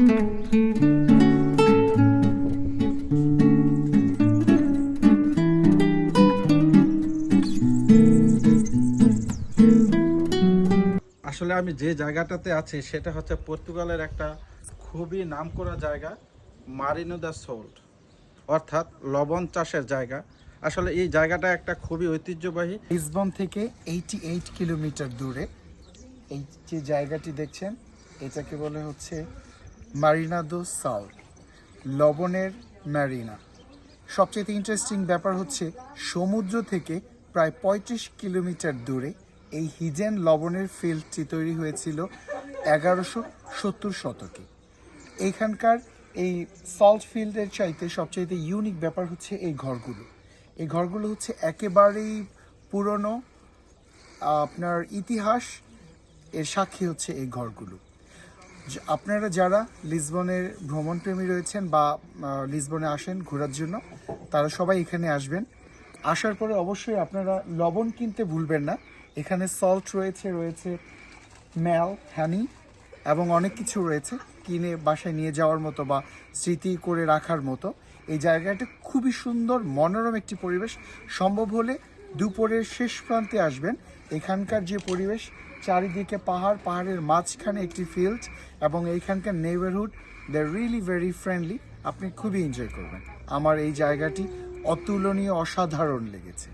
আসলে আমি যে জায়গাটাতে আছি, সেটা হচ্ছে পর্তুগালের একটা খুবই নামকরা জায়গা মারিনো দ্য সোল্ট অর্থাৎ লবণ চাষের জায়গা। আসলে এই জায়গাটা একটা খুবই ঐতিহ্যবাহী। লিসবন থেকে এইটি এইট কিলোমিটার দূরে। এই যে জায়গাটি দেখছেন, এটাকে বলে হচ্ছে মারিনা দো সাল, লবণের ম্যারিনা। সবচেয়ে ইন্টারেস্টিং ব্যাপার হচ্ছে, সমুদ্র থেকে প্রায় পঁয়ত্রিশ কিলোমিটার দূরে এই হিজেন লবণের ফিল্ডটি তৈরি হয়েছিল এগারোশো সত্তর শতকে। এইখানকার এই সল্ট ফিল্ডের চাইতে সবচাইতে ইউনিক ব্যাপার হচ্ছে এই ঘরগুলো। এই ঘরগুলো হচ্ছে একেবারেই পুরনো আপনার ইতিহাস এর সাক্ষী হচ্ছে এই ঘরগুলো। আপনারা যারা লিসবনের ভ্রমণপ্রেমী রয়েছেন বা লিসবনে আসেন ঘোরার জন্য, তারা সবাই এখানে আসবেন। আসার পরে অবশ্যই আপনারা লবণ কিনতে ভুলবেন না। এখানে সল্ট রয়েছে রয়েছে ম্যাল হ্যানি এবং অনেক কিছু রয়েছে কিনে বাসায় নিয়ে যাওয়ার মতো বা স্মৃতি করে রাখার মতো। এই জায়গাটা খুবই সুন্দর, মনোরম একটি পরিবেশ। সম্ভব হলে দুপুরের শেষ প্রান্তে আসবেন। এখানকার যে পরিবেশ চারিদিকে পাহাড়, পাহাড়ের মাঝখানে একটি ফিল্ড এবং এইখানকার neighbourhood they really very friendly আপনি খুবই এনজয় করবেন। আমার এই জায়গাটি অতুলনীয়, অসাধারণ লেগেছে।